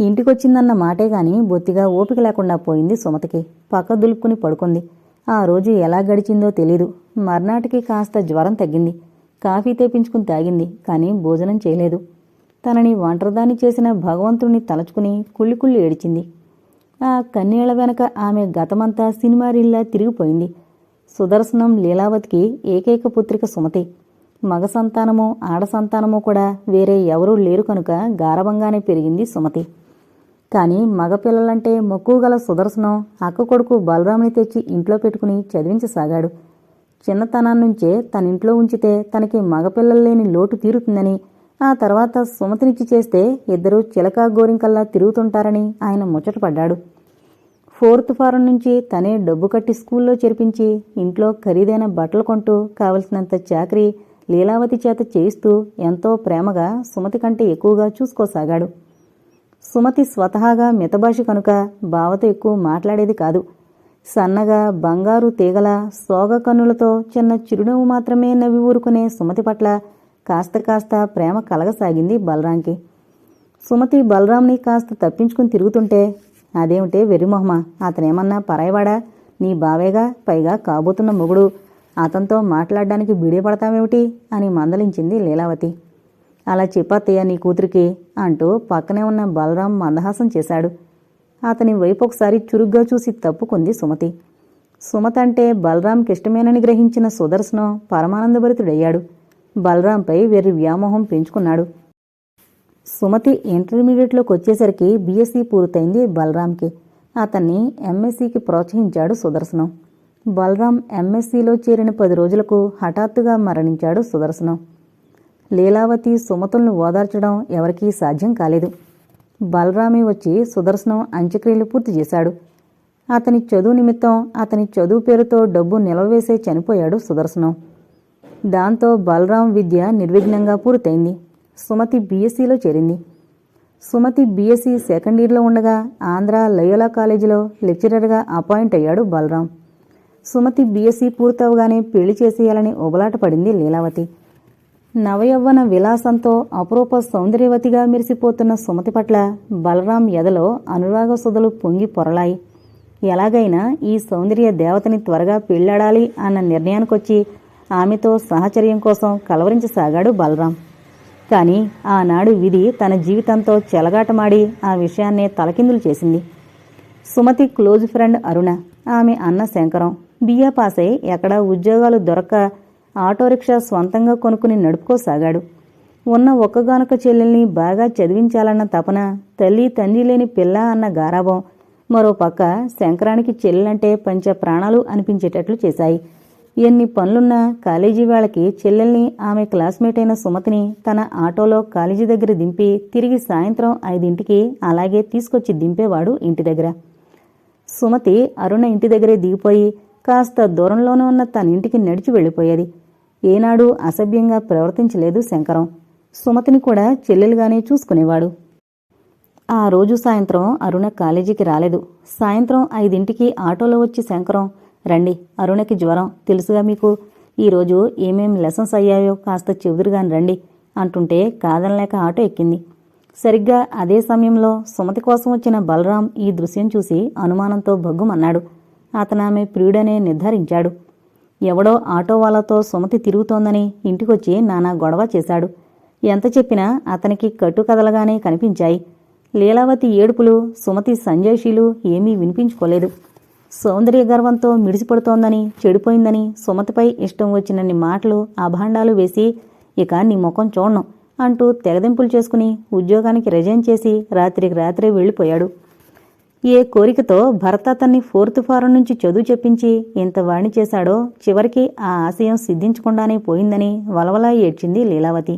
ఇంటికొచ్చిందన్న మాటే గాని బొత్తిగా ఓపిక లేకుండా పోయింది సుమతికి. పక్క దులుపుకుని పడుకుంది. ఆ రోజు ఎలా గడిచిందో తెలీదు. మర్నాటికి కాస్త జ్వరం తగ్గింది. కాఫీ తెప్పించుకుని తాగింది కానీ భోజనం చేయలేదు. తనని ఒంటరిదాన్ని చేసిన భగవంతుణ్ణి తలచుకుని కుళ్ళి కుళ్ళి ఏడిచింది. ఆ కన్నీళ్ళ వెనక ఆమె గతమంతా సినిమా రీల్లా తిరిగిపోయింది. సుదర్శనం లీలావతికి ఏకైక పుత్రిక సుమతి. మగ సంతానమో ఆడ సంతానమో కూడా వేరే ఎవరూ లేరు కనుక గారభంగానే పెరిగింది సుమతి. కానీ మగపిల్లలంటే మక్కువ గల సుదర్శనం అక్క కొడుకు బలరాముని తెచ్చి ఇంట్లో పెట్టుకుని చదివించసాగాడు. చిన్నతనం తన ఇంట్లో ఉంచితే తనకి మగపిల్లలు లేని లోటు తీరుతుందని ఆ తర్వాత సుమతినిచ్చి చేస్తే ఇద్దరూ చిలక గోరింకల్లా తిరుగుతుంటారని ఆయన ముచ్చటపడ్డాడు. ఫోర్త్ ఫారం నుంచి తనే డబ్బు కట్టి స్కూల్లో చేర్పించి ఇంట్లో ఖరీదైన బట్టలు కొంటూ కావలసినంత చాకరీ లీలావతి చేత చేయిస్తూ ఎంతో ప్రేమగా సుమతి కంటే ఎక్కువగా చూసుకోసాగాడు. సుమతి స్వతహాగా మితభాష కనుక బావతో ఎక్కువ మాట్లాడేది కాదు. సన్నగా బంగారు తీగల సోగ కన్నులతో చిన్న చిరునవ్వు మాత్రమే నవ్వి ఊరుకునే సుమతి పట్ల కాస్త కాస్త ప్రేమ కలగసాగింది బలరాంకి. సుమతి బలరాంని కాస్త తప్పించుకుని తిరుగుతుంటే అదేమిటే వెర్రిమొహమా అతనేమన్నా పరాయవాడా? నీ బావేగా పైగా కాబోతున్న మొగుడు అతనితో మాట్లాడడానికి బీడేపడతావేమిటి అని మందలించింది లీలావతి. అలా చెప్పత్తయ్య నీ కూతురికి అంటూ పక్కనే ఉన్న బలరాం మందహాసం చేశాడు. అతని వైపు ఒకసారి చురుగ్గా చూసి తప్పుకుంది సుమతి. సుమతి అంటే బలరాంకి ఇష్టమేనని గ్రహించిన సుదర్శనం పరమానందభరితుడయ్యాడు. బలరాంపై వెర్రి వ్యామోహం పెంచుకున్నాడు. సుమతి ఇంటర్మీడియట్లోకి వచ్చేసరికి బీఎస్సీ పూర్తయింది బలరాంకి. అతన్ని ఎంఎస్సీకి ప్రోత్సహించాడు సుదర్శనం. బలరాం ఎంఎస్సీలో చేరిన పది రోజులకు హఠాత్తుగా మరణించాడు సుదర్శనం. లీలావతి సుమతులను ఓదార్చడం ఎవరికీ సాధ్యం కాలేదు. బలరామి వచ్చి సుదర్శనం అంత్యక్రియలు పూర్తి చేశాడు. అతని చదువు నిమిత్తం అతని చదువు పేరుతో డబ్బు నిలవవేసే చనిపోయాడు సుదర్శనం. దాంతో బలరాం విద్య నిర్విఘ్నంగా పూర్తయింది. సుమతి బీఎస్సీలో చేరింది. సుమతి బీఎస్సీ సెకండ్ ఇయర్లో ఉండగా ఆంధ్ర లయోలా కాలేజీలో లెక్చరర్గా అపాయింట్ అయ్యాడు బలరాం. సుమతి బీఎస్సీ పూర్తవగానే పెళ్ళి చేసేయాలని ఉబలాట పడింది లీలావతి. నవయవ్వన విలాసంతో అపురూప సౌందర్యవతిగా మెరిసిపోతున్న సుమతి పట్ల బలరాం ఎదలో అనురాగ సుధలు పొంగి పొరలాయి. ఎలాగైనా ఈ సౌందర్య దేవతని త్వరగా పెళ్ళాడాలి అన్న నిర్ణయానికొచ్చి ఆమెతో సహచర్యం కోసం కలవరించసాగాడు బలరాం. కానీ ఆనాడు విధి తన జీవితంతో చెలగాటమాడి ఆ విషయాన్నే తలకిందులు చేసింది. సుమతి క్లోజ్ ఫ్రెండ్ అరుణ ఆమె అన్న శంకరం. బిఏ పాస్ అయి ఎక్కడా ఉద్యోగాలు దొరక్క ఆటో రిక్షా స్వంతంగా కొనుక్కుని నడుపుకోసాగాడు. ఉన్న ఒక్కగానొక చెల్లెల్ని బాగా చదివించాలన్న తపన తల్లి తండ్రి లేని పిల్ల అన్న గారాభం మరోపక్క శంకరానికి చెల్లెలంటే పంచ ప్రాణాలు అనిపించేటట్లు చేశాయి. ఎన్ని పనులున్నా కాలేజీ వాళ్ళకి చెల్లెల్ని ఆమె క్లాస్మేట్ అయిన సుమతిని తన ఆటోలో కాలేజీ దగ్గర దింపి తిరిగి సాయంత్రం ఐదింటికి అలాగే తీసుకొచ్చి దింపేవాడు ఇంటి దగ్గర. సుమతి అరుణ ఇంటి దగ్గరే దిగిపోయి కాస్త దూరంలోనే ఉన్న తన ఇంటికి నడిచి వెళ్ళిపోయేది. ఏనాడు అసభ్యంగా ప్రవర్తించలేదు శంకరం. సుమతిని కూడా చెల్లెలుగానే చూసుకునేవాడు. ఆ రోజు సాయంత్రం అరుణ కాలేజీకి రాలేదు. సాయంత్రం ఐదింటికి ఆటోలో వచ్చి శంకరం రండి అరుణకి జ్వరం. తెలుసుగా మీకు? ఈరోజు ఏమేం లెసన్స్ అయ్యాయో కాస్త చెబుదురుగాని రండి అంటుంటే కాదనలేక ఆటో ఎక్కింది. సరిగ్గా అదే సమయంలో సుమతి కోసం వచ్చిన బలరాం ఈ దృశ్యం చూసి అనుమానంతో భగ్గుమన్నాడు. అతను ఆమె ప్రియుడనే నిర్ధారించాడు. ఎవడో ఆటో వాళ్ళతో సుమతి తిరుగుతోందని ఇంటికొచ్చి నానా గొడవ చేశాడు. ఎంత చెప్పినా అతనికి కట్టుకదలగానే కనిపించాయి. లీలావతి ఏడుపులు సుమతి సంజయశీలు ఏమీ వినిపించుకోలేదు. సౌందర్య గర్వంతో మిడిసిపడుతోందని చెడిపోయిందని సుమతిపై ఇష్టం వచ్చినన్ని మాటలు అభాండాలు వేసి ఇక నీ ముఖం చూడను అంటూ తెగదెంపులు చేసుకుని ఉద్యోగానికి రిజైన్ చేసి రాత్రికి రాత్రే వెళ్ళిపోయాడు. ఏ కోరికతో భర్త అతన్ని ఫోర్త్ ఫారం నుంచి చదువు చెప్పించి ఇంత వాణి చేశాడో చివరికి ఆ ఆశయం సిద్ధించకుండానే పోయిందని వలవలా ఏడ్చింది లీలావతి.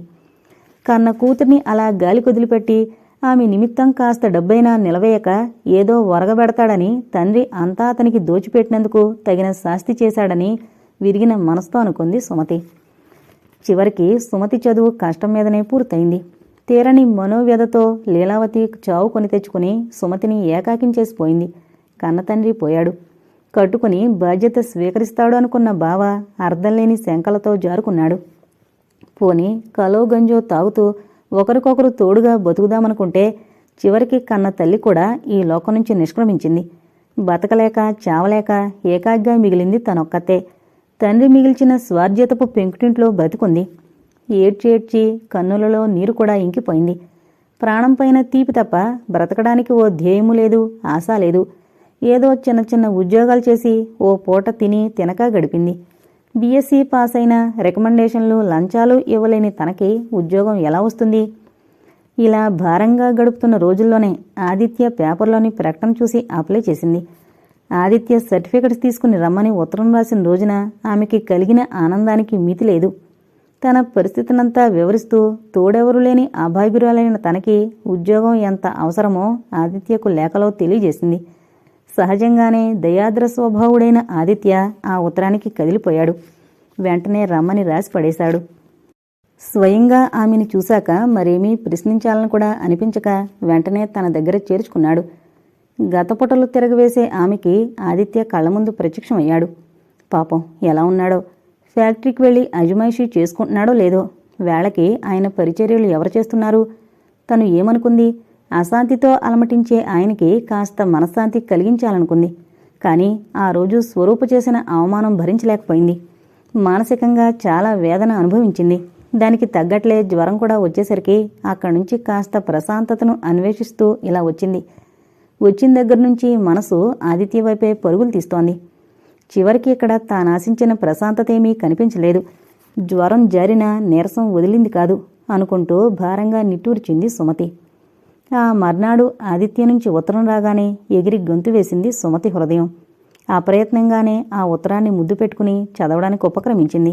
కన్న కూతుర్ని అలా గాలి కుదిలిపెట్టి ఆమె నిమిత్తం కాస్త డబ్బైనా నిలవేయక ఏదో వరగబెడతాడని తండ్రి అంతా అతనికి దోచిపెట్టినందుకు తగిన శాస్తి చేశాడని విరిగిన మనసుతో అనుకుంది సుమతి. చివరికి సుమతి చదువు కష్టం మీదనే పూర్తయింది. తీరని మనోవ్యధతో లీలావతి చావు కొని తెచ్చుకుని సుమతిని ఏకాకించేసిపోయింది కన్నతండ్రి పోయాడు. కట్టుకుని బాధ్యత స్వీకరిస్తాడు అనుకున్న బావ అర్థంలేని శంకలతో జారుకున్నాడు. పోని కలో గంజో తాగుతూ ఒకరికొకరు తోడుగా బతుకుదామనుకుంటే చివరికి కన్న తల్లి కూడా ఈ లోకం నుంచి నిష్క్రమించింది. బతకలేక చావలేక ఏకాగ్గా మిగిలింది తనొక్కతే. తండ్రి మిగిల్చిన స్వార్జితపు పెంకుటింట్లో బతికుంది. ఏడ్చి ఏడ్చి కన్నులలో నీరు కూడా ఇంకిపోయింది. ప్రాణంపైన తీపి తప్ప బ్రతకడానికి ఓ ధ్యేయము లేదు ఆశ లేదు. ఏదో చిన్న చిన్న ఉద్యోగాలు చేసి ఓ పూట తిని తినక గడిపింది. బీఎస్సీ పాస్ అయిన రికమెండేషన్లు లంచాలు ఇవ్వలేని తనకి ఉద్యోగం ఎలా వస్తుంది? ఇలా భారంగా గడుపుతున్న రోజుల్లోనే ఆదిత్య పేపర్లోని ప్రకటన చూసి అప్లై చేసింది. ఆదిత్య సర్టిఫికెట్స్ తీసుకుని రమ్మని ఉత్తరం రాసిన రోజున ఆమెకి కలిగిన ఆనందానికి మితి లేదు. తన పరిస్థితినంతా వివరిస్తూ తోడెవరు లేని అభాగ్యురాలైన తనకి ఉద్యోగం ఎంత అవసరమో ఆదిత్యకు లేఖలో తెలియజేసింది. సహజంగానే దయాద్ర స్వభావుడైన ఆదిత్య ఆ ఉత్తరానికి కదిలిపోయాడు. వెంటనే రమ్మని రాసి పడేశాడు. స్వయంగా ఆమెని చూశాక మరేమీ ప్రశ్నించాలని కూడా అనిపించక వెంటనే తన దగ్గర చేర్చుకున్నాడు. గతపుటలు తిరగవేసే ఆమెకి ఆదిత్య కళ్ళ ముందు ప్రత్యక్షమయ్యాడు. పాపం ఎలా ఉన్నాడో? ఫ్యాక్టరీకి వెళ్ళి అజమాయిషీ చేసుకుంటున్నాడో లేదో వేళకి ఆయన పరిచర్యలు ఎవరు చేస్తున్నారు? తను ఏమనుకుంది? అశాంతితో అలమటించే ఆయనకి కాస్త మనశ్శాంతి కలిగించాలనుకుంది. కానీ ఆ రోజు స్వరూప చేసిన అవమానం భరించలేకపోయింది. మానసికంగా చాలా వేదన అనుభవించింది. దానికి తగ్గట్లే జ్వరం కూడా వచ్చేసరికి అక్కడి నుంచి కాస్త ప్రశాంతతను అన్వేషిస్తూ ఇలా వచ్చింది. వచ్చిన దగ్గర నుంచి మనసు ఆదిత్య వైపే పరుగులు తీస్తోంది. చివరికి ఇక్కడ తానాశించిన ప్రశాంతతేమీ కనిపించలేదు. జ్వరం జారిన నీరసం వదిలింది కాదు అనుకుంటూ భారంగా నిట్టూర్చింది సుమతి. ఆ మర్నాడు ఆదిత్య నుంచి ఉత్తరం రాగానే ఎగిరి గొంతు వేసింది సుమతి హృదయం. అప్రయత్నంగానే ఆ ఉత్తరాన్ని ముద్దు పెట్టుకుని చదవడానికి ఉపక్రమించింది.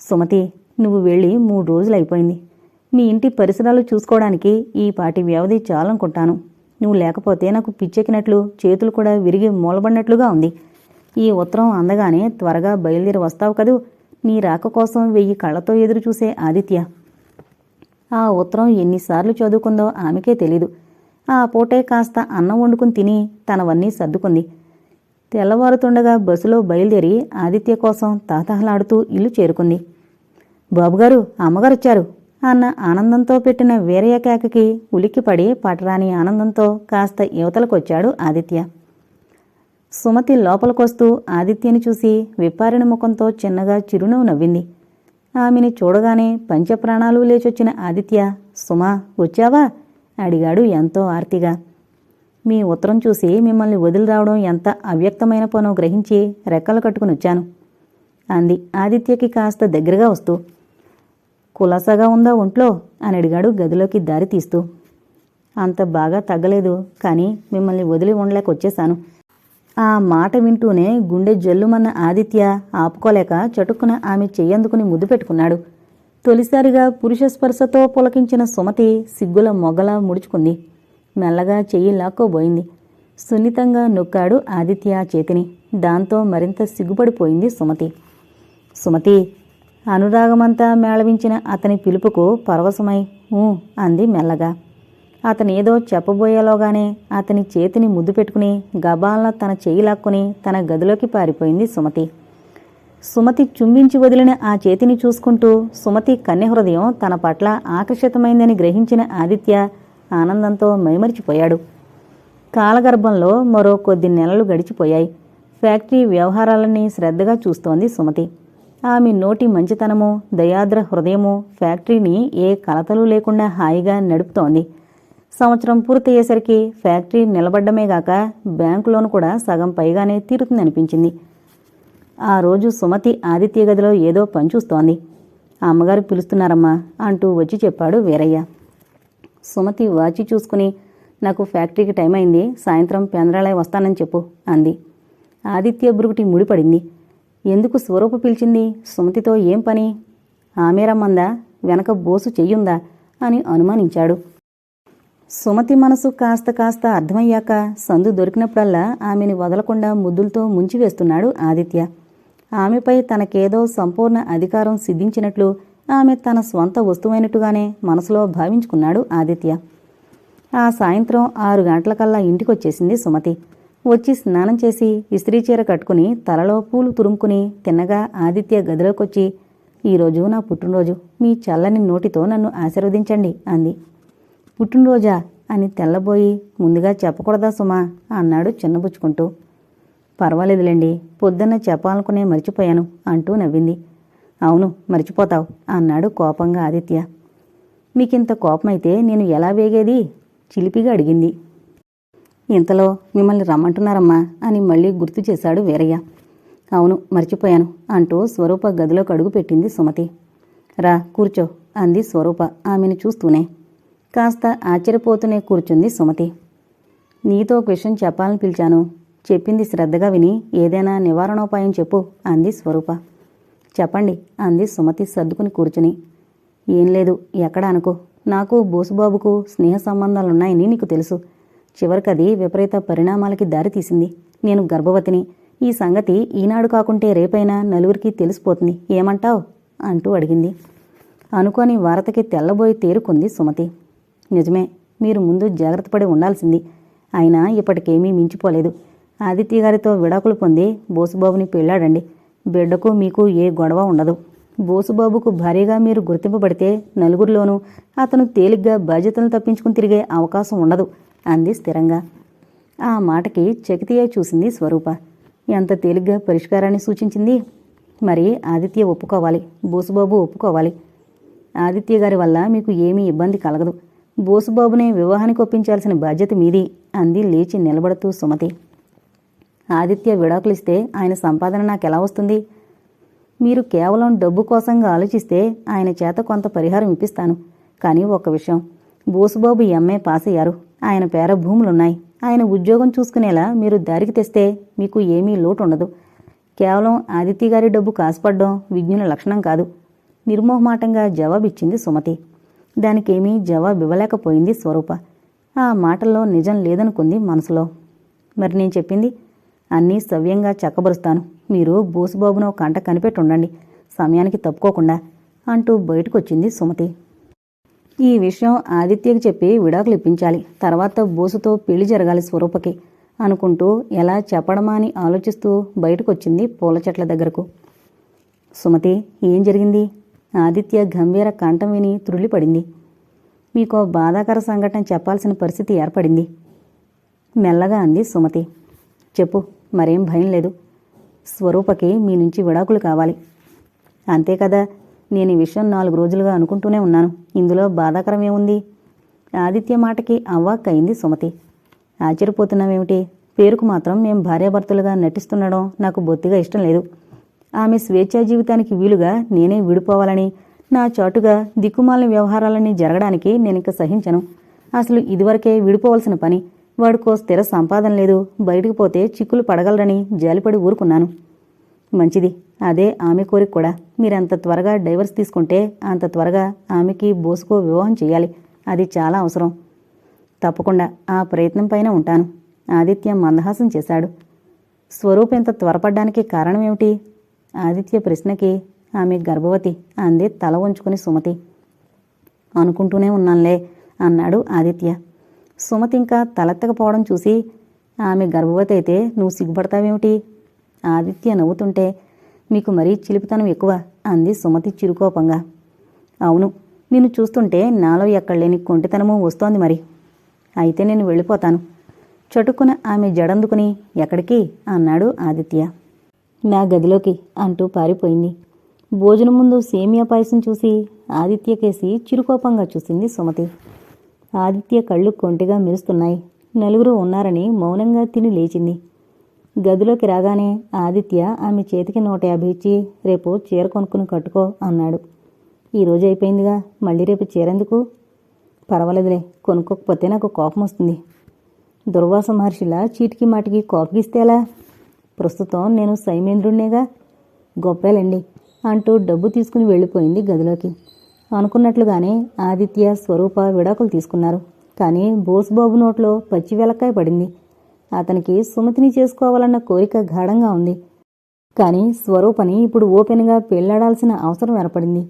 సుమతి నువ్వు వెళ్ళి మూడు రోజులు అయిపోయింది మీ ఇంటి పరిసరాలు చూసుకోవడానికి ఈ పాటి వ్యవధి చాలనుకుంటాను. నువ్వు లేకపోతే నాకు పిచ్చెక్కినట్లు చేతులు కూడా విరిగి మూలబడినట్లుగా ఉంది. ఈ ఉత్తరం అందగానే త్వరగా బయలుదేరి వస్తావు కదూ. నీ రాక కోసం వెయ్యి కళ్ళతో ఎదురు చూసే ఆదిత్య. ఆ ఉత్తరం ఎన్నిసార్లు చదువుకుందో ఆమెకే తెలీదు. ఆ పూటే కాస్త అన్నం వండుకుని తిని తనవన్నీ సర్దుకుంది. తెల్లవారుతుండగా బస్సులో బయలుదేరి ఆదిత్య కోసం తాతహలాడుతూ ఇల్లు చేరుకుంది. బాబుగారు అమ్మగారు వచ్చారు అన్న ఆనందంతో పెట్టిన వీరయ్య కేకకి ఉలిక్కిపడి పటరాని ఆనందంతో కాస్త యువతలకొచ్చాడు ఆదిత్య. సుమతి లోపలికొస్తూ ఆదిత్యని చూసి విప్పారిన ముఖంతో చిన్నగా చిరునవ్వు నవ్వింది. ఆమెని చూడగానే పంచప్రాణాలు లేచొచ్చిన ఆదిత్య సుమా వచ్చావా? అడిగాడు ఎంతో ఆర్తిగా. మీ ఉత్తరం చూసి మిమ్మల్ని వదిలి రావడం ఎంత అవ్యక్తమైన పనో గ్రహించి రెక్కలు కట్టుకుని వచ్చాను అంది ఆదిత్యకి కాస్త దగ్గరగా వస్తూ. కులాసగా ఉందా ఒంట్లో? అని అడిగాడు గదిలోకి దారి తీస్తూ. అంత బాగా తగ్గలేదు కానీ మిమ్మల్ని వదిలి ఉండలేక వచ్చేశాను ఆ మాట వింటూనే గుండె జల్లుమన్న ఆదిత్య ఆపుకోలేక చటుక్కున ఆమె చెయ్యందుకుని ముద్దు పెట్టుకున్నాడు. తొలిసారిగా పురుష స్పర్శతో పులకించిన సుమతి సిగ్గుల మొగలా ముడుచుకుంది. మెల్లగా చెయ్యి లాక్కోబోయింది. సున్నితంగా నొక్కాడు ఆదిత్య చేతిని. దాంతో మరింత సిగ్గుపడిపోయింది సుమతి. సుమతి అనురాగమంతా మేళవించిన అతని పిలుపుకు పరవశమై ఊ అంది మెల్లగా. అతనేదో చెప్పబోయేలోగానే అతని చేతిని ముద్దు పెట్టుకుని గబాల్న తన చేయి లాక్కుని తన గదిలోకి పారిపోయింది సుమతి. సుమతి చుంబించి వదిలిన ఆ చేతిని చూసుకుంటూ సుమతి కన్య హృదయం తన పట్ల ఆకర్షితమైందని గ్రహించిన ఆదిత్య ఆనందంతో మైమరిచిపోయాడు. కాలగర్భంలో మరో కొద్ది నెలలు గడిచిపోయాయి. ఫ్యాక్టరీ వ్యవహారాలన్నీ శ్రద్ధగా చూస్తోంది సుమతి. ఆమె నోటి మంచితనము దయాద్ర హృదయము ఫ్యాక్టరీని ఏ కలతలు లేకుండా హాయిగా నడుపుతోంది. సంవత్సరం పూర్తయ్యేసరికి ఫ్యాక్టరీ నిలబడ్డమేగాక బ్యాంకు లోన్ కూడా సగం పైగానే తీరుతుందనిపించింది. ఆ రోజు సుమతి ఆదిత్య గదిలో ఏదో పనిచూస్తోంది ఆ అమ్మగారు పిలుస్తున్నారమ్మా అంటూ వచ్చి చెప్పాడు వీరయ్య. సుమతి వాచి చూసుకుని నాకు ఫ్యాక్టరీకి టైం అయింది సాయంత్రం పేంద్రాలయ వస్తానని చెప్పు అంది. ఆదిత్య బురుగుటి ముడిపడింది. ఎందుకు స్వరూప పిలిచింది? సుమతితో ఏం పని? ఆమె రమ్మందా? వెనక బోసు చెయ్యుందా? అని అనుమానించాడు. సుమతి మనసు కాస్త కాస్త అర్థమయ్యాక సందు దొరికినప్పుడల్లా ఆమెని వదలకుండా ముద్దులతో ముంచివేస్తున్నాడు ఆదిత్య. ఆమెపై తనకేదో సంపూర్ణ అధికారం సిద్ధించినట్లు ఆమె తన స్వంత వస్తువైనట్టుగానే మనసులో భావించుకున్నాడు ఆదిత్య. ఆ సాయంత్రం ఆరు గంటలకల్లా ఇంటికొచ్చేసింది సుమతి. వచ్చి స్నానం చేసి ఇస్త్రీ చీర కట్టుకుని తలలో పూలు తురుముకుని తిన్నగా ఆదిత్య గదిలోకొచ్చి ఈరోజు నా పుట్టినరోజు. మీ చల్లని నోటితో నన్ను ఆశీర్వదించండి అంది. పుట్టినరోజా అని తెల్లబోయి ముందుగా చెప్పకూడదా సుమా అన్నాడు చిన్నబుచ్చుకుంటూ. పర్వాలేదులేండి పొద్దున్న చెప్పాలనుకునే మర్చిపోయాను అంటూ నవ్వింది. అవును మర్చిపోతావు అన్నాడు కోపంగా ఆదిత్య. మీకింత కోపమైతే నేను ఎలా వేగేది? చిలిపిగా అడిగింది. ఇంతలో మిమ్మల్ని రమ్మంటున్నారమ్మా అని మళ్ళీ గుర్తు చేశాడు వీరయ్య. అవును మర్చిపోయాను అంటూ స్వరూప గదిలోకి అడుగు పెట్టింది సుమతి. రా కూర్చో అంది స్వరూప ఆమెను చూస్తూనే. కాస్త ఆశ్చర్యపోతూనే కూర్చుంది సుమతి. నీతో ఒక విషయం చెప్పాలని పిలిచాను. చెప్పింది శ్రద్ధగా విని ఏదైనా నివారణోపాయం చెప్పు అంది స్వరూప. చెప్పండి అంది సుమతి సర్దుకుని కూర్చుని. ఏం లేదు ఎక్కడ అనుకో. నాకు బోసుబాబుకు స్నేహ సంబంధాలున్నాయని నీకు తెలుసు. చివరికది విపరీత పరిణామాలకి దారితీసింది నేను గర్భవతిని. ఈ సంగతి ఈనాడు కాకుంటే రేపైనా నలుగురికి తెలిసిపోతుంది. ఏమంటావ్? అంటూ అడిగింది. అనుకోని వార్తకి తెల్లబోయి తేరుకుంది సుమతి. నిజమే మీరు ముందు జాగ్రత్త పడి ఉండాల్సింది. అయినా ఇప్పటికేమీ మించిపోలేదు. ఆదిత్య గారితో విడాకులు పొంది బోసుబాబుని పెళ్ళాడండి. బిడ్డకు మీకు ఏ గొడవ ఉండదు. బోసుబాబుకు భారీగా మీరు గుర్తింపబడితే నలుగురిలోనూ అతను తేలిగ్గా బాధ్యతలను తప్పించుకుని తిరిగే అవకాశం ఉండదు అంది స్థిరంగా. ఆ మాటకి చకితీయ చూసింది స్వరూప. ఎంత తేలిగ్గా పరిష్కారాన్ని సూచించింది? మరి ఆదిత్య ఒప్పుకోవాలి. బోసుబాబు ఒప్పుకోవాలి. ఆదిత్య గారి వల్ల మీకు ఏమీ ఇబ్బంది కలగదు. బోసుబాబునే వివాహానికి ఒప్పించాల్సిన బాధ్యత మీది అంది లేచి నిలబడుతూ సుమతి. ఆదిత్య విడాకులిస్తే ఆయన సంపాదన నాకెలా వస్తుంది? మీరు కేవలం డబ్బు కోసంగా ఆలోచిస్తే ఆయన చేత కొంత పరిహారం ఇప్పిస్తాను. కానీ ఒక విషయం. బోసుబాబు ఎంఏ పాస్ అయ్యారు ఆయన పేర భూములున్నాయి. ఆయన ఉద్యోగం చూసుకునేలా మీరు దారికి తెస్తే మీకు ఏమీ లోటు ఉండదు కేవలం ఆదిత్య గారి డబ్బు కాసుపడ్డం విజ్ఞుల లక్షణం కాదు. నిర్మోహమాటంగా జవాబిచ్చింది సుమతి. దానికేమీ జవాబు ఇవ్వలేకపోయింది స్వరూప. ఆ మాటల్లో నిజం లేదనుకుంది మనసులో. మరి నేను చెప్పింది? అన్నీ సవ్యంగా చక్కబరుస్తాను. మీరు బోసుబాబును ఒక కంట కనిపెట్టి ఉండండి సమయానికి తప్పుకోకుండా అంటూ బయటకొచ్చింది సుమతి. ఈ విషయం ఆదిత్యకి చెప్పి విడాకులు ఇప్పించాలి తర్వాత బోసుతో పెళ్ళి జరగాలి స్వరూపకి అనుకుంటూ ఎలా చెప్పడమా అని ఆలోచిస్తూ బయటకొచ్చింది పూల చెట్ల దగ్గరకు. సుమతి ఏం జరిగింది? ఆదిత్య గంభీర కంఠం విని త్రుళ్ళిపడింది. మీకో బాధాకర సంఘటన చెప్పాల్సిన పరిస్థితి ఏర్పడింది. మెల్లగా అంది సుమతి. చెప్పు మరేం భయం లేదు. స్వరూపకి మీ నుంచి విడాకులు కావాలి. అంతే కదా నేను ఈ విషయం నాలుగు రోజులుగా అనుకుంటూనే ఉన్నాను. ఇందులో బాధాకరమేముంది ఆదిత్య మాటకి అవ్వాక్కయింది సుమతి. ఆశ్చర్యపోతున్నామేమిటి పేరుకు మాత్రం మేం భార్యాభర్తలుగా నటిస్తుండడం నాకు బొత్తిగా ఇష్టం లేదు. ఆమె స్వేచ్ఛా జీవితానికి వీలుగా నేనే విడిపోవాలని నా చాటుగా దిక్కుమాలిన వ్యవహారాలన్నీ జరగడానికి నేనింక సహించను. అసలు ఇదివరకే విడిపోవలసిన పని వాడికో స్థిర సంపాదన లేదు బయటికి పోతే చిక్కులు పడగలరని జాలిపడి ఊరుకున్నాను. మంచిది అదే ఆమె కోరిక కూడా. మీరంత త్వరగా డైవర్స్ తీసుకుంటే అంత త్వరగా ఆమెకి బోసుకో వివాహం చేయాలి. అది చాలా అవసరం. తప్పకుండా ఆ ప్రయత్నం పైన ఉంటాను. ఆదిత్య మందహాసం చేశాడు. స్వరూప్ ఇంత త్వరపడ్డానికి కారణమేమిటి? ఆదిత్య ప్రశ్నకి ఆమె గర్భవతి అంది తల ఉంచుకుని సుమతి. అనుకుంటూనే ఉన్నానులే అన్నాడు ఆదిత్య. సుమతి ఇంకా తలెత్తకపోవడం చూసి ఆమె గర్భవతి అయితే నువ్వు సిగ్గుపడతావేమిటి? ఆదిత్య నవ్వుతుంటే మీకు మరీ చిలిపితనం ఎక్కువ అంది సుమతి చిరుకోపంగా. అవును నిన్ను చూస్తుంటే నాలో ఎక్కడ లేని కొంటితనము వస్తోంది మరి. అయితే నేను వెళ్ళిపోతాను. చటుక్కున ఆమె జడందుకుని ఎక్కడికి? అన్నాడు ఆదిత్య. నా గదిలోకి అంటూ పారిపోయింది. భోజనం ముందు సేమియా పాయసం చూసి ఆదిత్య కేసి చిరుకోపంగా చూసింది సుమతి. ఆదిత్య కళ్ళు కొంటిగా మెరుస్తున్నాయి. నలుగురు ఉన్నారని మౌనంగా తిని లేచింది. గదిలోకి రాగానే ఆదిత్య ఆమె చేతికి నూట యాభై ఇచ్చి రేపు చీర కొనుక్కుని కట్టుకో అన్నాడు. ఈరోజు అయిపోయిందిగా. మళ్ళీ రేపు చీరెందుకు పర్వాలేదులే. కొనుక్కోకపోతే నాకు కోపం వస్తుంది. దుర్వాస మహర్షిలా చీటికి మాటికి కోపగిస్తే ఎలా? ప్రస్తుతం నేను సైమేంద్రుణ్ణేగా గొప్పేలండి అంటూ డబ్బు తీసుకుని వెళ్ళిపోయింది గదిలోకి. అనుకున్నట్లుగానే ఆదిత్య స్వరూప విడాకులు తీసుకున్నారు. కానీ బోసుబాబు నోట్లో పచ్చి వెలక్కాయ పడింది. అతనికి సుమతిని చేసుకోవాలన్న కోరిక గాఢంగా ఉంది. కానీ స్వరూపని ఇప్పుడు ఓపెన్గా పెళ్ళాడాల్సిన అవసరం ఏర్పడింది.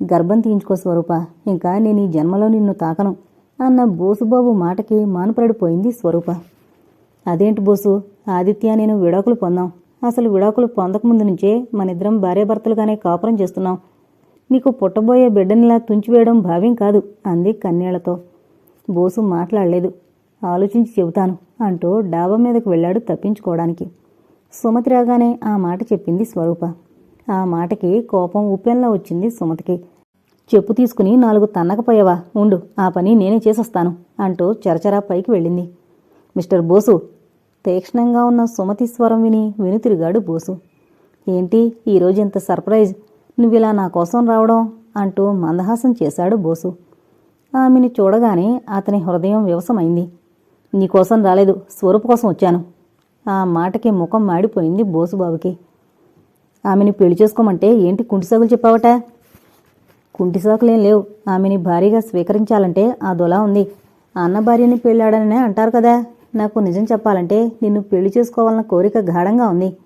గర్భం తీయించుకో స్వరూప ఇంకా నేను ఈ జన్మలో నిన్ను తాకను అన్న బోసుబాబు మాటకి మానుపడిపోయింది స్వరూప. అదేంటి బోసు? ఆదిత్య నేను విడాకులు పొందాం. అసలు విడాకులు పొందకముందు నుంచే మనిద్దరం భార్యాభర్తలుగానే కాపురం చేస్తున్నాం. నీకు పుట్టబోయే బిడ్డనిలా తుంచివేయడం భావ్యం కాదు అంది కన్నీళ్ళతో. బోసు మాట్లాడలేదు. ఆలోచించి చెబుతాను అంటూ డాబా మీదకు వెళ్ళాడు తప్పించుకోవడానికి. సుమతి రాగానే ఆ మాట చెప్పింది స్వరూప. ఆ మాటకి కోపం ఉప్పెన్లా వచ్చింది సుమతికి. చెప్పు తీసుకుని నాలుగు తన్నకపోయావా? ఉండు ఆ పని నేనే చేసొస్తాను అంటూ చరచరా పైకి వెళ్ళింది. మిస్టర్ బోసు. తీక్ష్ణంగా ఉన్న సుమతి స్వరం విని వెనుతిరిగాడు బోసు. ఏంటి ఈరోజు ఇంత సర్ప్రైజ్? నువ్విలా నా కోసం రావడం? అంటూ మందహాసం చేశాడు బోసు. ఆమెని చూడగానే అతని హృదయం వ్యవసమైంది. నీకోసం రాలేదు స్వరూపు కోసం వచ్చాను. ఆ మాటకి ముఖం మాడిపోయింది బోసుబాబుకి ఆమెని పెళ్ళి చేసుకోమంటే ఏంటి కుంటిసాగులు చెప్పావట? కుంటిసాకులేం లేవు. ఆమెని భారీగా స్వీకరించాలంటే ఆ దొలా ఉంది. అన్న భార్యని పెళ్ళాడనే అంటారు కదా. నాకు నిజం చెప్పాలంటే నిన్ను పెళ్ళి చేసుకోవాలన్న కోరిక గాఢంగా ఉంది.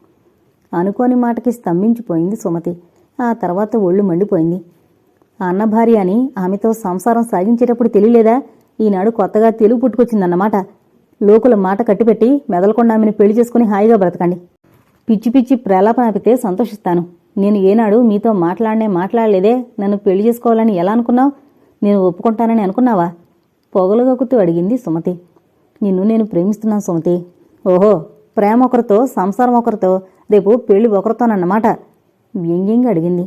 అనుకోని మాటకి స్తంభించిపోయింది సుమతి. ఆ తర్వాత ఒళ్ళు మండిపోయింది. అన్న భార్య అని ఆమెతో సంసారం సాగించేటప్పుడు తెలియలేదా? ఈనాడు కొత్తగా తెలుగు పుట్టుకొచ్చిందన్నమాట. లోకుల మాట కట్టిపెట్టి మెదలకుండా ఆమెను పెళ్ళి చేసుకుని హాయిగా బ్రతకండి. పిచ్చి పిచ్చి ప్రలాపనాపితే సంతోషిస్తాను. నేను ఏనాడు మీతో మాట్లాడనే మాట్లాడలేదే? నన్ను పెళ్ళి చేసుకోవాలని ఎలా అనుకున్నావు? నేను ఒప్పుకుంటానని అనుకున్నావా? పొగలుగొక్కుతూ అడిగింది సుమతి. నిన్ను నేను ప్రేమిస్తున్నాను సుమతి. ఓహో ప్రేమ ఒకరితో సంసారం ఒకరితో రేపు పెళ్ళి ఒకరితోనన్నమాట వ్యంగ్యంగా అడిగింది.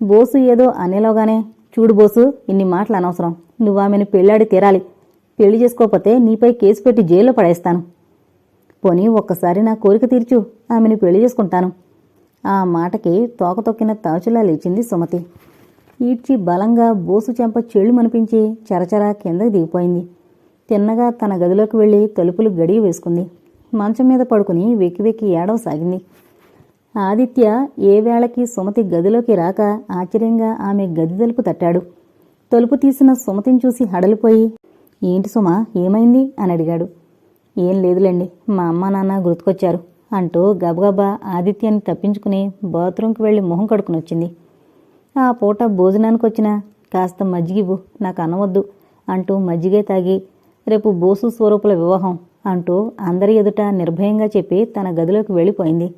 బోసు ఏదో అనేలోగానే చూడు బోసు ఇన్ని మాటలు అనవసరం. నువ్వు ఆమెను పెళ్ళాడి తీరాలి. పెళ్ళి చేసుకోకపోతే నీపై కేసు పెట్టి జైల్లో పడేస్తాను. పోనీ ఒక్కసారి నా కోరిక తీర్చు ఆమెను పెళ్ళి చేసుకుంటాను. ఆ మాటకి తోక తొక్కిన తాచులా లేచింది సుమతి. ఈడ్చి బలంగా బోసు చెంప చెళ్ళు మనిపించి చరచరా కిందకి దిగిపోయింది. తిన్నగా తన గదిలోకి వెళ్ళి తలుపులు గడియ వేసుకుంది. మంచం మీద పడుకుని వెక్కి వెక్కి ఏడవసాగింది ఆదిత్య ఏ వేళకి సుమతి గదిలోకి రాక ఆశ్చర్యంగా ఆమె గది తలుపు తట్టాడు. తలుపు తీసిన సుమతిని చూసి హడలిపోయి ఏంటి సుమ ఏమైంది? అని అడిగాడు. ఏం లేదులేండి మా అమ్మ నాన్న గుర్తుకొచ్చారు అంటూ గబగబా ఆదిత్యాన్ని తప్పించుకుని బాత్రూంకి వెళ్ళి మొహం కడుకుని వచ్చింది. ఆ పూట భోజనానికి వచ్చిన కాస్త మజ్జిగివ్వు నాకు అనవద్దు అంటూ మజ్జిగే తాగి రేపు బోసు స్వరూపుల వివాహం అంటూ అందరి ఎదుట నిర్భయంగా చెప్పి తన గదిలోకి వెళ్ళిపోయింది.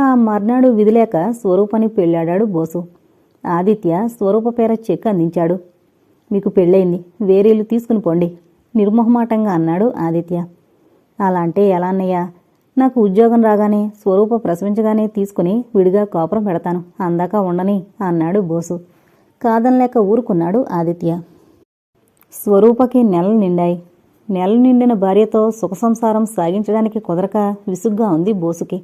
ఆ మర్నాడు విధిలేక స్వరూపని పెళ్ళాడాడు బోసు. ఆదిత్య స్వరూప పేర చెక్ అందించాడు. మీకు పెళ్ళయింది. వేరేలు తీసుకుని పోండి నిర్మోహమాటంగా అన్నాడు ఆదిత్య. అలా అంటే ఎలా అన్నయ్యా? నాకు ఉద్యోగం రాగానే స్వరూప ప్రసవించగానే తీసుకుని విడిగా కాపురం పెడతాను. అందాక ఉండని అన్నాడు బోసు. కాదనలేక ఊరుకున్నాడు ఆదిత్య. స్వరూపకి నెలలు నిండాయి. నెలలు నిండిన భార్యతో సుఖ సంసారం సాగించడానికి కుదరక విసుగ్గా ఉంది బోసుకి.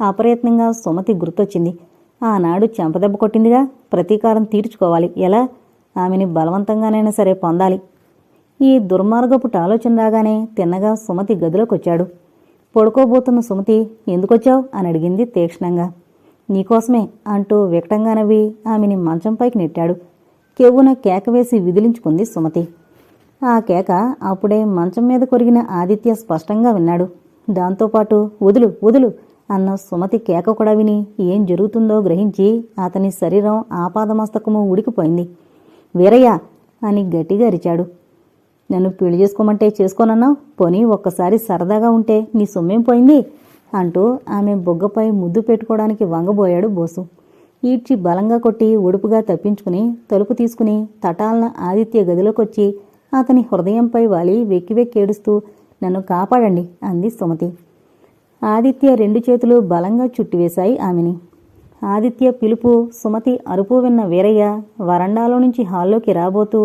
అప్రయత్నంగా సుమతి గుర్తొచ్చింది. ఆనాడు చెంపదెబ్బ కొట్టిందిగా ప్రతీకారం తీర్చుకోవాలి. ఎలా? ఆమెని బలవంతంగానైనా సరే పొందాలి. ఈ దుర్మార్గపుట ఆలోచన రాగానే తిన్నగా సుమతి గదిలోకొచ్చాడు. పడుకోబోతున్న సుమతి ఎందుకొచ్చావు? అని అడిగింది తీక్షణంగా. నీకోసమే అంటూ వికటంగా నవ్వి ఆమెని మంచంపైకి నెట్టాడు. కెవ్వున కేక వేసి విదిలించుకుంది సుమతి. ఆ కేక అప్పుడే మంచం మీద కొరిగిన ఆదిత్య స్పష్టంగా విన్నాడు. దాంతోపాటు వదులు వదులు అన్న సుమతి కేక కూడా విని ఏం జరుగుతుందో గ్రహించి అతని శరీరం ఆపాదమస్తకము ఉడికిపోయింది. వీరయ్య అని గట్టిగా అరిచాడు. నన్ను పెళ్ళి చేసుకోమంటే చేసుకోనన్నావు? పోనీ ఒక్కసారి సరదాగా ఉంటే నీ సొమ్మేం పోయింది? అంటూ ఆమె బొగ్గపై ముద్దు పెట్టుకోవడానికి వంగబోయాడు బోసు. ఈడ్చి బలంగా కొట్టి ఒడుపుగా తప్పించుకుని తలుపు తీసుకుని తటాలన ఆదిత్య గదిలోకొచ్చి అతని హృదయంపై వాలి వెక్కి వెక్కి ఏడుస్తూ నన్ను కాపాడండి అంది సుమతి. ఆదిత్య రెండు చేతులు బలంగా చుట్టివేశాయి ఆమెని. ఆదిత్య పిలుపు సుమతి అరుపు విన్న వీరయ్య వరండాలో నుంచి హాల్లోకి రాబోతూ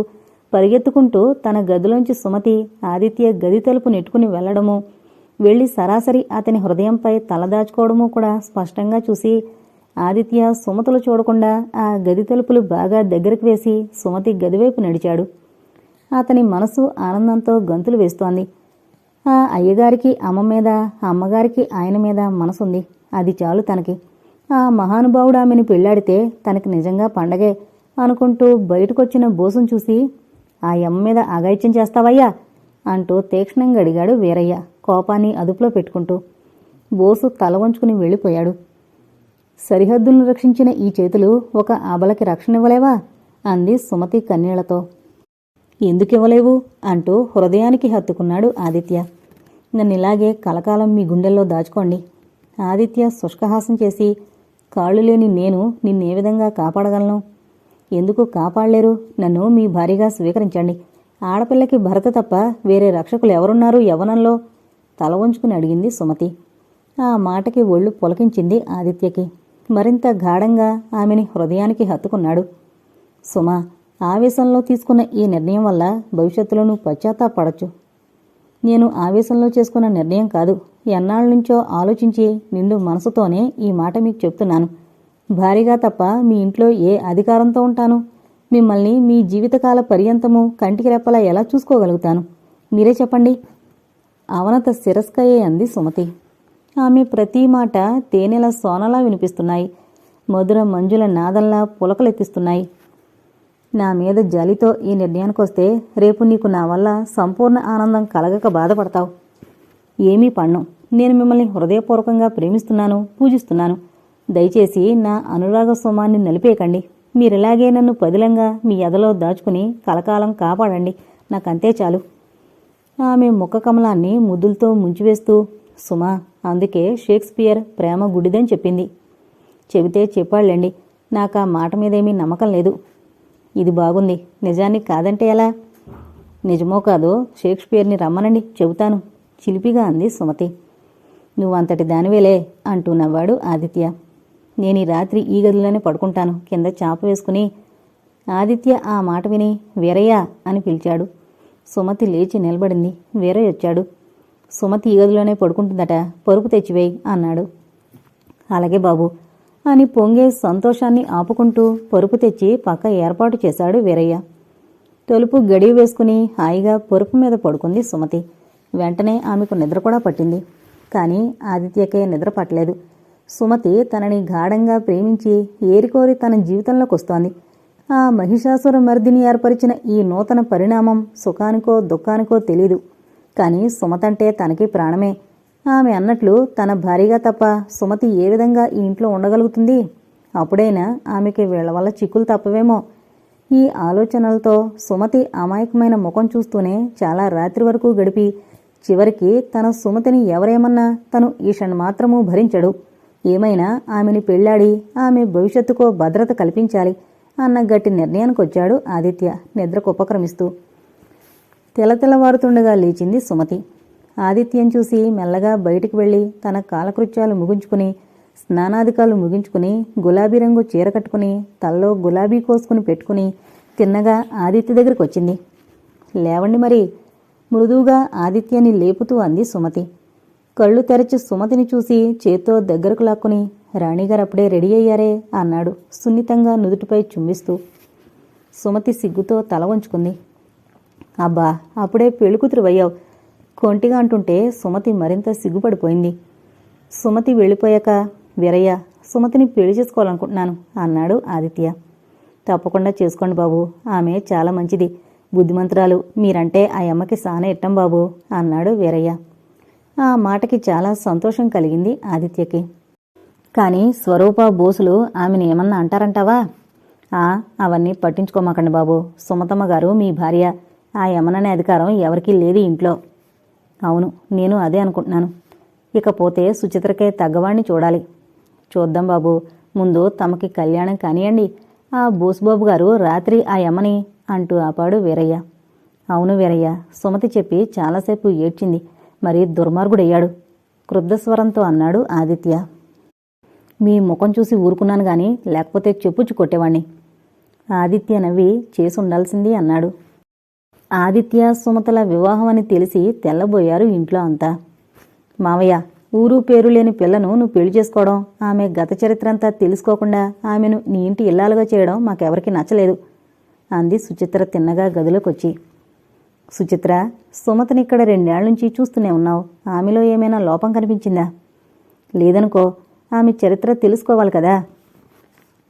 పరిగెత్తుకుంటూ తన గదిలోంచి సుమతి ఆదిత్య గది తలుపు నెట్టుకుని వెళ్ళడము వెళ్ళి సరాసరి అతని హృదయంపై తలదాచుకోవడము కూడా స్పష్టంగా చూసి ఆదిత్య సుమతులు చూడకుండా ఆ గది తలుపులు బాగా దగ్గరకు వేసి సుమతి గదివైపు నడిచాడు. అతని మనసు ఆనందంతో గంతులు వేస్తోంది. ఆ అయ్యగారికి అమ్మ మీద అమ్మగారికి ఆయన మీద మనసుంది. అది చాలు తనకి. ఆ మహానుభావుడు ఆమెను పెళ్ళాడితే తనకి నిజంగా పండగే అనుకుంటూ బయటకొచ్చిన బోసును చూసి ఆ యమ్మ మీద అగాయిత్యం చేస్తావయ్యా? అంటూ తీక్ష్ణంగా అడిగాడు వీరయ్య కోపాన్ని అదుపులో పెట్టుకుంటూ. బోసు తల వంచుకుని వెళ్ళిపోయాడు. సరిహద్దులను రక్షించిన ఈ చేతులు ఒక ఆబలకి రక్షణ ఇవ్వలేవా? అంది సుమతి కన్నీళ్ళతో. ఎందుకివ్వలేవు? అంటూ హృదయానికి హత్తుకున్నాడు ఆదిత్య. నన్ను ఇలాగే కలకాలం మీ గుండెల్లో దాచుకోండి. ఆదిత్య శుష్కహాసం చేసి కాళ్ళు లేని నేను నిన్నే విధంగా కాపాడగలను? ఎందుకు కాపాడలేరు? నన్ను మీ భారీగా స్వీకరించండి. ఆడపిల్లకి భర్త తప్ప వేరే రక్షకులు ఎవరున్నారు యవనంలో తల వంచుకుని అడిగింది సుమతి. ఆ మాటకి ఒళ్ళు పులకించింది ఆదిత్యకి. మరింత గాఢంగా ఆమెని హృదయానికి హత్తుకున్నాడు. సుమ ఆవేశంలో తీసుకున్న ఈ నిర్ణయం వల్ల భవిష్యత్తులో నువ్వు పశ్చాత్తాపడచ్చు. నేను ఆవేశంలో చేసుకున్న నిర్ణయం కాదు ఎన్నాళ్ళ నుంచో ఆలోచించి నిండు మనసుతోనే ఈ మాట మీకు చెప్తున్నాను. భారీగా తప్ప మీ ఇంట్లో ఏ అధికారంతో ఉంటాను? మిమ్మల్ని మీ జీవితకాల పర్యంతము కంటికి రెప్పలా ఎలా చూసుకోగలుగుతాను? మీరే చెప్పండి. అవనత శిరస్కయే అంది సుమతి. ఆమె ప్రతి మాట తేనెల సోనలా వినిపిస్తున్నాయి. మధుర మంజుల నాదంలా పులకలెత్తిస్తున్నాయి. నా మీద జాలితో ఈ నిర్ణయానికి వస్తే రేపు నీకు నా వల్ల సంపూర్ణ ఆనందం కలగక బాధపడతావు. ఏమీ పన్ను. నేను మిమ్మల్ని హృదయపూర్వకంగా ప్రేమిస్తున్నాను పూజిస్తున్నాను. దయచేసి నా అనురాగ సోమాన్ని నిలిపేయకండి. మీరిలాగే నన్ను పదిలంగా మీ ఎదలో దాచుకుని కలకాలం కాపాడండి. నాకంతే చాలు. ఆమె ముఖ కమలాన్ని ముద్దులతో ముంచివేస్తూ సుమా అందుకే షేక్స్పియర్ ప్రేమ గుడిదని చెప్పింది. చెబితే చెప్పాళ్ళండి నాకు ఆ మాట మీదేమీ నమ్మకం లేదు. ఇది బాగుంది నిజానికి కాదంటే ఎలా? నిజమో కాదో షేక్స్పియర్ని రమ్మనండి చెబుతాను చిలిపిగా అంది సుమతి. నువ్వంతటి దానివేలే అంటూ నవ్వాడు ఆదిత్య. నేను ఈ రాత్రి ఈ గదిలోనే పడుకుంటాను కింద చాప వేసుకుని. ఆదిత్య ఆ మాట విని వీరయ్య అని పిలిచాడు. సుమతి లేచి నిలబడింది వీరయ్య వచ్చాడు. సుమతి ఈ గదిలోనే పడుకుంటుందట. పరుపు తెచ్చివేయి అన్నాడు. అలాగే బాబు అని పొంగే సంతోషాన్ని ఆపుకుంటూ పరుపు తెచ్చి పక్క ఏర్పాటు చేశాడు వీరయ్య. తలుపు గడివి వేసుకుని హాయిగా పరుపు మీద పడుకుంది సుమతి. వెంటనే ఆమెకు నిద్ర కూడా పట్టింది. కానీ ఆదిత్యకే నిద్ర పట్టలేదు. సుమతి తనని గాఢంగా ప్రేమించి ఏరికోరి తన జీవితంలోకి వస్తోంది. ఆ మహిషాసుర మర్దిని ఏర్పరిచిన ఈ నూతన పరిణామం సుఖానికో దుఃఖానికో తెలీదు. కానీ సుమతంటే తనకి ప్రాణమే. ఆమె అన్నట్లు తన భారీగా తప్ప సుమతి ఏ విధంగా ఈ ఇంట్లో ఉండగలుగుతుంది? అప్పుడైనా ఆమెకి వీళ్ళ వల్ల చిక్కులు తప్పవేమో. ఈ ఆలోచనలతో సుమతి అమాయకమైన ముఖం చూస్తూనే చాలా రాత్రి వరకు గడిపి చివరికి తన సుమతిని ఎవరేమన్నా తను ఈషన్ మాత్రము భరించడు. ఏమైనా ఆమెని పెళ్ళాడి ఆమె భవిష్యత్తుకో భద్రత కల్పించాలి అన్న గట్టి నిర్ణయానికి వచ్చాడు ఆదిత్య నిద్రకు ఉపక్రమిస్తూ. తెలతెలవారుతుండగా లేచింది సుమతి. ఆదిత్యం చూసి మెల్లగా బయటికి వెళ్ళి తన కాలకృత్యాలు ముగించుకుని స్నానాధికాలు ముగించుకుని గులాబీ రంగు చీర కట్టుకుని తల్లో గులాబీ కోసుకుని పెట్టుకుని తిన్నగా ఆదిత్య దగ్గరికి వచ్చింది. లేవండి మరి మృదువుగా ఆదిత్యాన్ని లేపుతూ అంది సుమతి. కళ్ళు తెరచి సుమతిని చూసి చేత్తో దగ్గరకు లాక్కుని రాణిగారు అప్పుడే రెడీ అయ్యారే అన్నాడు సున్నితంగా నుదుటిపై చుంబిస్తూ సుమతి సిగ్గుతో తల వంచుకుంది. అబ్బా అప్పుడే పెళ్ళికూతురు అయ్యావు కొంటిగా అంటుంటే సుమతి మరింత సిగ్గుపడిపోయింది. సుమతి వెళ్ళిపోయాక వీరయ్య సుమతిని పెళ్ళి చేసుకోవాలనుకుంటున్నాను అన్నాడు ఆదిత్య. తప్పకుండా చేసుకోండి బాబు ఆమె చాలా మంచిది. బుద్ధిమంతురాలు మీరంటే ఆ అమ్మకి సానే ఇట్టం బాబు అన్నాడు వీరయ్య. ఆ మాటకి చాలా సంతోషం కలిగింది ఆదిత్యకి. కానీ స్వరూప బోసులు ఆమెను ఏమన్నా అంటారంటావా? ఆ అవన్నీ పట్టించుకోమాకండి బాబు. సుమతమ్మ గారు మీ భార్య. ఆ యమననే అధికారం ఎవరికీ లేదు ఇంట్లో. అవును నేను అదే అనుకుంటున్నాను. ఇకపోతే సుచిత్రకే తగ్గవాణ్ణి చూడాలి. చూద్దాం బాబు ముందు తమకి కళ్యాణం కానియండి. ఆ బోసుబాబు గారు రాత్రి ఆ యమని అంటూ ఆపాడు వీరయ్య. అవును వీరయ్య సుమతి చెప్పి చాలాసేపు ఏడ్చింది. మరి దుర్మార్గుడయ్యాడు. క్రుద్ధస్వరంతో అన్నాడు ఆదిత్య. మీ ముఖం చూసి ఊరుకున్నాను గాని లేకపోతే చెప్పుచ్చు కొట్టేవాణ్ణి. ఆదిత్య నవ్వి చేసుండాల్సింది అన్నాడు. ఆదిత్య సుమతల వివాహం అని తెలిసి తెల్లబోయారు ఇంట్లో అంతా. మావయ్య ఊరు పేరు లేని పిల్లను నువ్వు పెళ్ళి చేసుకోవడం ఆమె గత చరిత్ర అంతా తెలుసుకోకుండా ఆమెను నీ ఇంటి ఇల్లాలుగా చేయడం మాకెవరికి నచ్చలేదు అంది సుచిత్ర తిన్నగా గదిలోకొచ్చి. సుచిత్ర సుమతని ఇక్కడ రెండేళ్ళ నుంచి చూస్తూనే ఉన్నావు. ఆమెలో ఏమైనా లోపం కనిపించిందా? లేదనుకో ఆమె చరిత్ర తెలుసుకోవాలి కదా.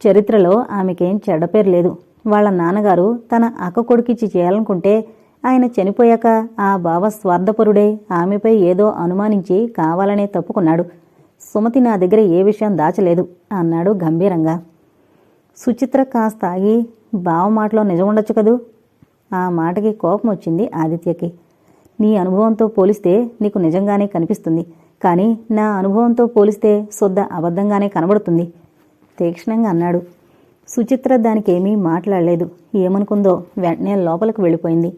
చరిత్రలో ఆమెకేం చెడ్డ పేరు లేదు. వాళ్ళ నాన్నగారు తన అక్క కొడుకిచ్చి చేయాలనుకుంటే ఆయన చనిపోయాక ఆ బావ స్వార్థపరుడే ఆమెపై ఏదో అనుమానించి కావాలనే తప్పుకున్నాడు. సుమతి నా దగ్గర ఏ విషయం దాచలేదు అన్నాడు గంభీరంగా. సుచిత్ర కాస్త ఆగి బావ మాటలో నిజముండొచ్చు కదూ? ఆ మాటకి కోపం వచ్చింది ఆదిత్యకి. నీ అనుభవంతో పోలిస్తే నీకు నిజంగానే కనిపిస్తుంది. కానీ నా అనుభవంతో పోలిస్తే శుద్ధ అబద్ధంగానే కనబడుతుంది. తీక్షణంగా అన్నాడు. సుచిత్ర దానికేమీ మాట్లాడలేదు. ఏమనుకుందో వెంటనే లోపలికి వెళ్ళిపోయింది.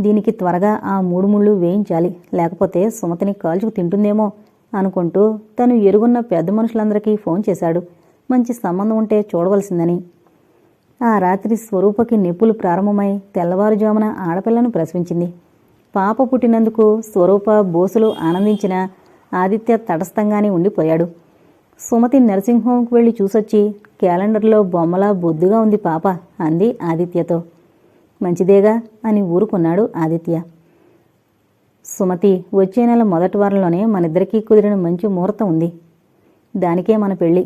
దీనికి త్వరగా ఆ మూడు ముళ్ళు వేయించాలి. లేకపోతే సుమతిని కాల్చుకు తింటుందేమో అనుకుంటూ తను ఎరుగున్న పెద్ద మనుషులందరికీ ఫోన్ చేశాడు. మంచి సంబంధం ఉంటే చూడవలసిందని. ఆ రాత్రి స్వరూపకి నిప్పులు ప్రారంభమై తెల్లవారుజామున ఆడపిల్లను ప్రసవించింది. పాప పుట్టినందుకు స్వరూప బోసులు ఆనందించిన ఆదిత్య తటస్థంగానే ఉండిపోయాడు. సుమతి నర్సింగ్ హోమ్కి వెళ్ళి చూసొచ్చి క్యాలెండర్లో బొమ్మలా బొద్దుగా ఉంది పాప అంది ఆదిత్యతో. మంచిదేగా అని ఊరుకున్నాడు ఆదిత్య. సుమతి వచ్చే నెల మొదటి వారంలోనే మనిద్దరికీ కుదిరిన మంచి ముహూర్తం ఉంది. దానికే మన పెళ్ళి.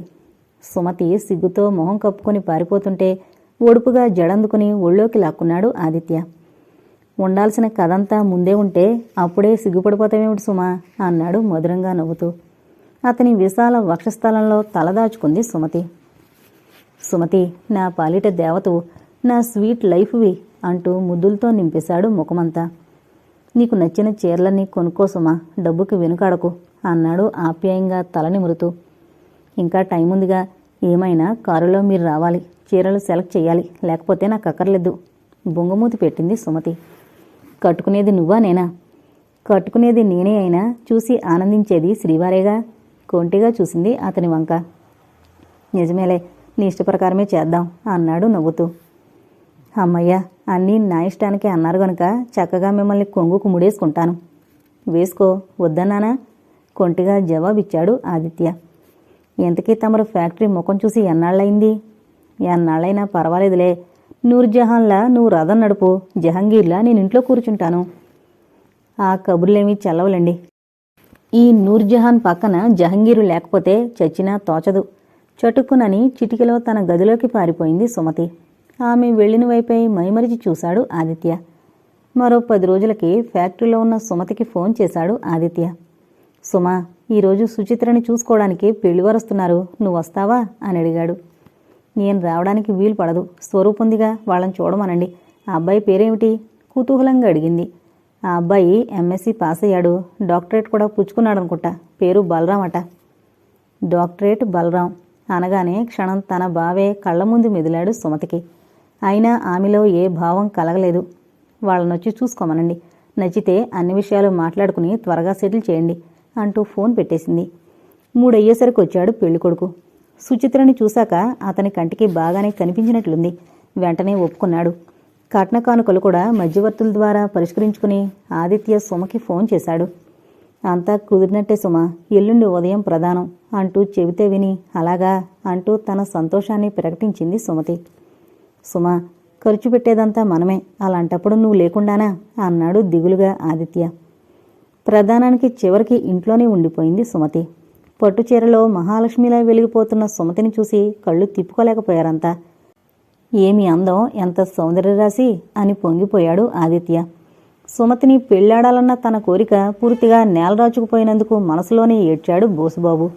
సుమతి సిగ్గుతో మొహం కప్పుకొని పారిపోతుంటే ఒడుపుగా జడందుకుని ఒళ్ళోకి లాక్కున్నాడు ఆదిత్య. ఉండాల్సిన కథంతా ముందే ఉంటే అప్పుడే సిగ్గుపడిపోతామేమిటి సుమా? అన్నాడు మధురంగా నవ్వుతూ. అతని విశాల వక్షస్థలంలో తలదాచుకుంది సుమతి. సుమతి నా పాలిట దేవతవు నా స్వీట్ లైఫ్వి అంటూ ముద్దులతో నింపేశాడు ముఖమంతా. నీకు నచ్చిన చీరలన్నీ కొనుక్కోసుమా డబ్బుకి వెనుకాడకు అన్నాడు ఆప్యాయంగా తల నిమురుతూ ఇంకా టైం ఉందిగా ఏమైనా కారులో మీరు రావాలి చీరలు సెలెక్ట్ చేయాలి లేకపోతే నాకు అక్కర్లేదు బొంగమూతి పెట్టింది సుమతి. కట్టుకునేది నువ్వా నేనా? కట్టుకునేది నేనే అయినా చూసి ఆనందించేది శ్రీవారేగా? కొంటిగా చూసింది అతని వంక. నిజమేలే నీ ఇష్ట ప్రకారమే చేద్దాం అన్నాడు నవ్వుతూ. అమ్మయ్య అన్నీ నా ఇష్టానికి అన్నారు గనుక చక్కగా మిమ్మల్ని కొంగుకు ముడేసుకుంటాను. వేసుకో వద్దన్నానా కొంటిగా జవాబిచ్చాడు ఆదిత్య. ఎంతకీ తమరు ఫ్యాక్టరీ ముఖం చూసి ఎన్నాళ్ళయింది? ఎన్నాళ్ళైనా పర్వాలేదులే. నూర్జహాన్లా నువ్వు రథం నడుపు జహంగీర్లా నేను ఇంట్లో కూర్చుంటాను. ఆ కబుర్లేమీ చల్లవలండి. ఈ నూర్జహాన్ పక్కన జహంగీరు లేకపోతే చచ్చినా తోచదు. చటుక్కునని చిటికలో తన గదిలోకి పారిపోయింది సుమతి. ఆమె వెళ్ళిన వైపై మైమరిచి చూశాడు ఆదిత్య. మరో పది రోజులకి ఫ్యాక్టరీలో ఉన్న సుమతికి ఫోన్ చేశాడు ఆదిత్య. సుమా ఈరోజు సుచిత్రని చూసుకోవడానికి పెళ్ళివారొస్తున్నారు నువ్వు వస్తావా? అని అడిగాడు. నేను రావడానికి వీలు పడదు. స్వరూపుందిగా వాళ్ళని చూడమనండి. ఆ అబ్బాయి పేరేమిటి? కుతూహలంగా అడిగింది. ఆ అబ్బాయి ఎంఎస్సీ పాస్ అయ్యాడు. డాక్టరేట్ కూడా పుచ్చుకున్నాడు అనుకుంటా పేరు బలరాం అట. డాక్టరేట్ బలరాం. అనగానే క్షణం తన బావే కళ్ళ ముందు మెదిలాడు సుమతికి. అయినా ఆమెలో ఏ భావం కలగలేదు. వాళ్ళనొచ్చి చూసుకోమనండి. నచ్చితే అన్ని విషయాలు మాట్లాడుకుని త్వరగా సెటిల్ చేయండి అంటూ ఫోన్ పెట్టేసింది. మూడయ్యేసరికి వచ్చాడు పెళ్ళికొడుకు. సుచిత్రని చూశాక అతని కంటికి బాగానే కనిపించినట్లుంది. వెంటనే ఒప్పుకున్నాడు. కట్న కానుకలు కూడా మధ్యవర్తుల ద్వారా పరిష్కరించుకుని ఆదిత్య సుమకి ఫోన్ చేశాడు. అంతా కుదిరినట్టే సుమ ఎల్లుండి ఉదయం ప్రధానం అంటూ చెబితే విని అలాగా అంటూ తన సంతోషాన్ని ప్రకటించింది సుమతి. సుమ ఖర్చు పెట్టేదంతా మనమే అలాంటప్పుడు నువ్వు లేకుండానా? అన్నాడు దిగులుగా ఆదిత్య. ప్రధానానికి చివరికి ఇంట్లోనే ఉండిపోయింది సుమతి. పట్టుచీరలో మహాలక్ష్మిలా వెలిగిపోతున్న సుమతిని చూసి కళ్ళు తిప్పుకోలేకపోయారంతా. ఏమి అందం? ఎంత సౌందర్యరాశి? అని పొంగిపోయాడు ఆదిత్య. సుమతిని పెళ్ళాడాలన్న తన కోరిక పూర్తిగా నేలరాచుకుపోయినందుకు మనసులోనే ఏడ్చాడు బోసుబాబు.